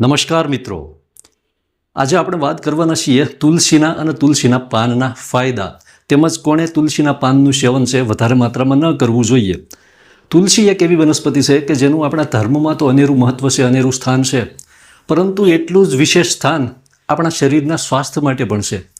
નમસ્કાર મિત્રો. આજે આપણે વાત કરવાના છીએ તુલસીના અને તુલસીના પાનના ફાયદા. તેમજ કોણે તુલસીના પાનનું સેવન છે વધારે માત્રામાં ન કરવું જોઈએ. તુલસી એક એવી વનસ્પતિ છે કે જેનું આપણા ધર્મમાં તો અનેરું મહત્વ છે, અનેરું સ્થાન છે. પરંતુ એટલું જ વિશેષ સ્થાન આપણા શરીરના સ્વાસ્થ્ય માટે પણ છે.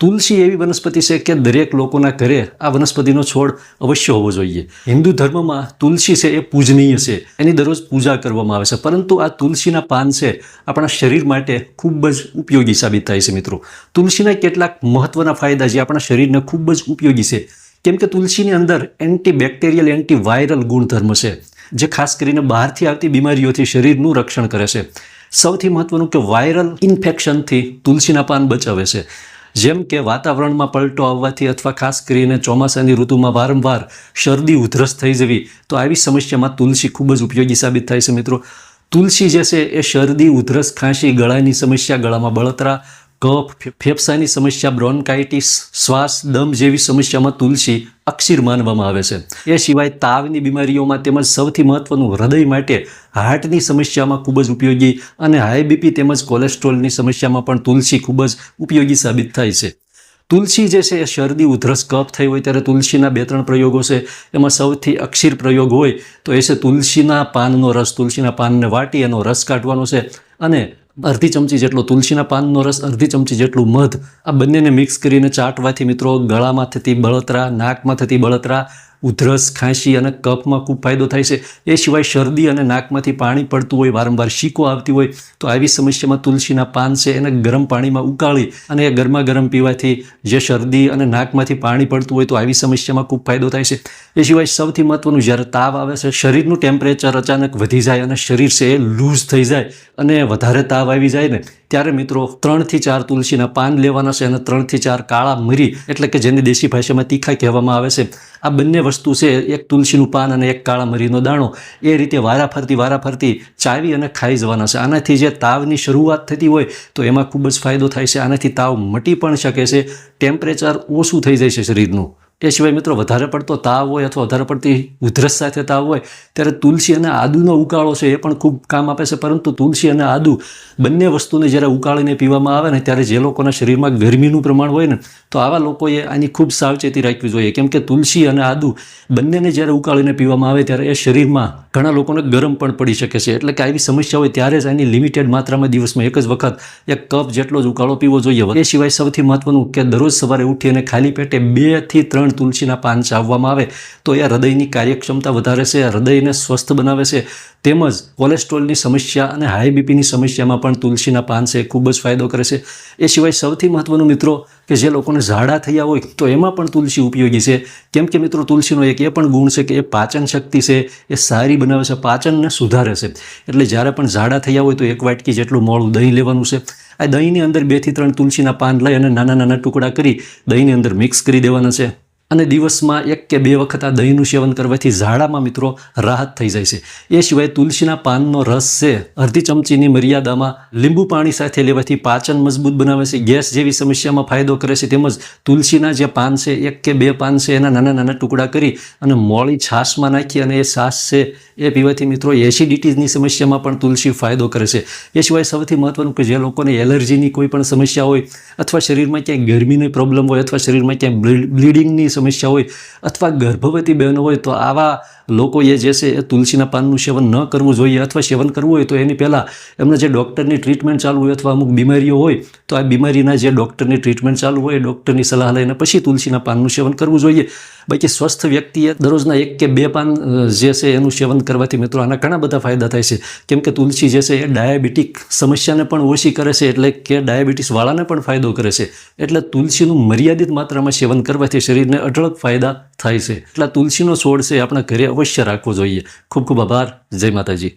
તુલસી એવી વનસ્પતિ છે કે દરેક લોકોના ઘરે આ વનસ્પતિનો છોડ અવશ્ય હોવો જોઈએ. હિન્દુ ધર્મમાં તુલસી છે એ પૂજનીય છે. એની દરરોજ પૂજા કરવામાં આવે છે. પરંતુ આ તુલસીના પાન છે આપણા શરીર માટે ખૂબ જ ઉપયોગી સાબિત થાય છે મિત્રો. તુલસીના કેટલાક મહત્વના ફાયદા જે આપણા શરીરને ખૂબ જ ઉપયોગી છે. કેમ કે તુલસીની અંદર એન્ટી બેક્ટેરિયલ એન્ટી વાયરલ ગુણધર્મ છે, જે ખાસ કરીને બહારથી આવતી બીમારીઓથી શરીરનું રક્ષણ કરે છે. સૌથી મહત્વનું કે વાયરલ ઇન્ફેક્શનથી તુલસીના પાન બચાવે છે. જેમ કે વાતાવરણમાં પલટો આવવાથી અથવા ખાસ કરીને ચોમાસાની ઋતુમાં વારંવાર શરદી, ઉધરસ થઈ જવી, તો આવી સમસ્યામાં તુલસી ખૂબ જ ઉપયોગી સાબિત થાય છે મિત્રો. તુલસી જે છે એ શરદી, ઉધરસ, ખાંસી, ગળાની સમસ્યા, ગળામાં બળતરા કફ ફેફસાની સમસ્યા, બ્રોન્કાઇટિસ, શ્વાસ, દમ જેવી સમસ્યામાં તુલસી અક્ષીર માનવામાં આવે છે. એ સિવાય તાવની બીમારીઓમાં તેમજ સૌથી મહત્વનું હૃદય માટે હાર્ટની સમસ્યામાં ખૂબ જ ઉપયોગી અને હાઈ બીપી તેમજ કોલેસ્ટ્રોલની સમસ્યામાં પણ તુલસી ખૂબ જ ઉપયોગી સાબિત થાય છે. તુલસી જે છે એ શરદી, ઉધરસ, કફ થઈ હોય ત્યારે તુલસીના બે ત્રણ પ્રયોગો છે. એમાં સૌથી અક્ષીર પ્રયોગ હોય તો એ છે તુલસીના પાનનો રસ. તુલસીના પાનને વાટી એનો રસ કાઢવાનો છે અને અડધી ચમચી જેટલો તુલસીના પાનનો રસ, અડધી ચમચી જેટલું મધ. આ બંનેને મિક્સ કરીને ચાટવાથી મિત્રો ગળામાં થતી બળતરા નાકમાં થતી બળતરા ઉધરસ, ખાંસી અને કફમાં ખૂબ ફાયદો થાય છે. એ સિવાય શરદી અને નાકમાંથી પાણી પડતું હોય, વારંવાર શીકો આવતી હોય, તો આવી સમસ્યામાં તુલસીના પાન છે એને ગરમ પાણીમાં ઉકાળી અને એ ગરમા ગરમ પીવાથી જે શરદી અને નાકમાંથી પાણી પડતું હોય, તો આવી સમસ્યામાં ખૂબ ફાયદો થાય છે. એ સિવાય સૌથી મહત્વનું, જ્યારે તાવ આવે છે, શરીરનું ટેમ્પરેચર અચાનક વધી જાય અને શરીર છે એ લૂઝ થઈ જાય અને વધારે તાવ આવી જાય ને ત્યારે મિત્રો ત્રણથી ચાર તુલસીના પાન લેવાના છે અને ત્રણથી ચાર કાળા મરી, એટલે કે જેને દેશી ભાષામાં તીખા કહેવામાં આવે છે. આ બંને વસ્તુ છે, એક તુલસીનું પાન અને એક કાળા મરીનો દાણો. એ રીતે વારાફરતી વારાફરતી ચાવી અને ખાઈ જવાના છે. આનાથી જે તાવની શરૂઆત થતી હોય, તો એમાં ખૂબ જ ફાયદો થાય છે. આનાથી તાવ મટી પણ શકે છે. ટેમ્પરેચર ઓછું થઈ જાય છે શરીરનું. એ સિવાય મિત્રો વધારે પડતો તાવ હોય અથવા વધારે પડતી ઉધરસ સાથે તાવ હોય, ત્યારે તુલસી અને આદુનો ઉકાળો છે એ પણ ખૂબ કામ આપે છે. પરંતુ તુલસી અને આદુ બંને વસ્તુને જ્યારે ઉકાળીને પીવામાં આવે ને ત્યારે જે લોકોના શરીરમાં ગરમીનું પ્રમાણ હોય ને, તો આવા લોકોએ આની ખૂબ સાવચેતી રાખવી જોઈએ. કેમ કે તુલસી અને આદુ બંનેને જ્યારે ઉકાળીને પીવામાં આવે ત્યારે એ શરીરમાં ઘણા લોકોને ગરમ પણ પડી શકે છે. એટલે કે આવી સમસ્યા હોય ત્યારે જ આની લિમિટેડ માત્રામાં દિવસમાં એક જ વખત એક કપ જેટલો જ ઉકાળો પીવો જોઈએ. એ સિવાય સૌથી મહત્વનું કે દરરોજ સવારે ઉઠી ખાલી પેટે બેથી ત્રણ તુલસીના પાન ચાવવામાં આવે, તો એ હૃદયની કાર્યક્ષમતા વધારે છે હૃદયને સ્વસ્થ બનાવે છે. તેમજ કોલેસ્ટ્રોલની સમસ્યા અને હાઈ બીપીની સમસ્યામાં પણ તુલસીના પાન છે ખૂબ જ ફાયદો કરે છે. એ સિવાય સૌથી મહત્વનું મિત્રો કે જે લોકોને ઝાડા થયા હોય, તો એમાં પણ તુલસી ઉપયોગી છે. કેમ કે મિત્રો, તુલસીનો એક એ પણ ગુણ છે કે એ પાચન શક્તિ છે, એ સારી બનાવે છે, પાચનને સુધારે છે. એટલે જ્યારે પણ ઝાડા થયા હોય, તો એક વાટકી જેટલું મોળું દહીં લેવાનું છે. આ દહીંની અંદર બેથી ત્રણ તુલસીના પાન લઈ અને નાના નાના ટુકડા કરી દહીંની અંદર મિક્સ કરી દેવાના છે. અને દિવસમાં એક કે બે વખત આ દહીંનું સેવન કરવાથી ઝાડામાં મિત્રો રાહત થઈ જાય છે. એ સિવાય તુલસીના પાનનો રસ છે. અડધી ચમચીની મર્યાદામાં લીંબુ પાણી સાથે લેવાથી પાચન મજબૂત બનાવે છે. ગેસ જેવી સમસ્યામાં ફાયદો કરે છે. તેમજ તુલસીના જે પાન છે, એક કે બે પાન છે, એના નાના નાના ટુકડા કરી અને મોળી છાશમાં નાખી અને એ છાશ છે, એ પીવાથી મિત્રો એસિડિટીઝની સમસ્યામાં પણ તુલસી ફાયદો કરે છે. એ સિવાય સૌથી મહત્વનું કે જે લોકોને એલર્જીની કોઈ પણ સમસ્યા હોય અથવા શરીરમાં ક્યાંય ગરમીની પ્રોબ્લેમ હોય અથવા શરીરમાં ક્યાંય બ્લી- બ્લીડિંગની સમસ્યા હોય અથવા ગર્ભવતી બહેનો હોય તો આવા લોકોએ જે છે એ તુલસીના પાનનું સેવન ન કરવું જોઈએ અથવા સેવન કરવું હોય તો એની પહેલાં એમને જે ડૉક્ટરની ટ્રીટમેન્ટ ચાલુ હોય અથવા અમુક બીમારીઓ હોય તો આ બીમારીના જે ડૉક્ટરની ટ્રીટમેન્ટ ચાલુ હોય, ડૉક્ટરની સલાહ લઈને પછી તુલસીના પાનનું સેવન કરવું જોઈએ. બાકી સ્વસ્થ વ્યક્તિએ દરરોજના એક કે બે પાન જે છે એનું સેવન કરવાથી મિત્રો આના ઘણા બધા ફાયદા થાય છે. કેમ કે તુલસી જે છે એ ડાયાબિટીક સમસ્યાને પણ ઓછી કરે છે એટલે કે ડાયાબિટીસવાળાને પણ ફાયદો કરે છે. એટલે તુલસીનું મર્યાદિત માત્રામાં સેવન કરવાથી શરીરને અઢળક ફાયદા થાય છે. એટલે તુલસીનો છોડ છે આપણા ઘરે અવશ્ય રાખવો જોઈએ. ખૂબ ખૂબ આભાર. જય માતાજી.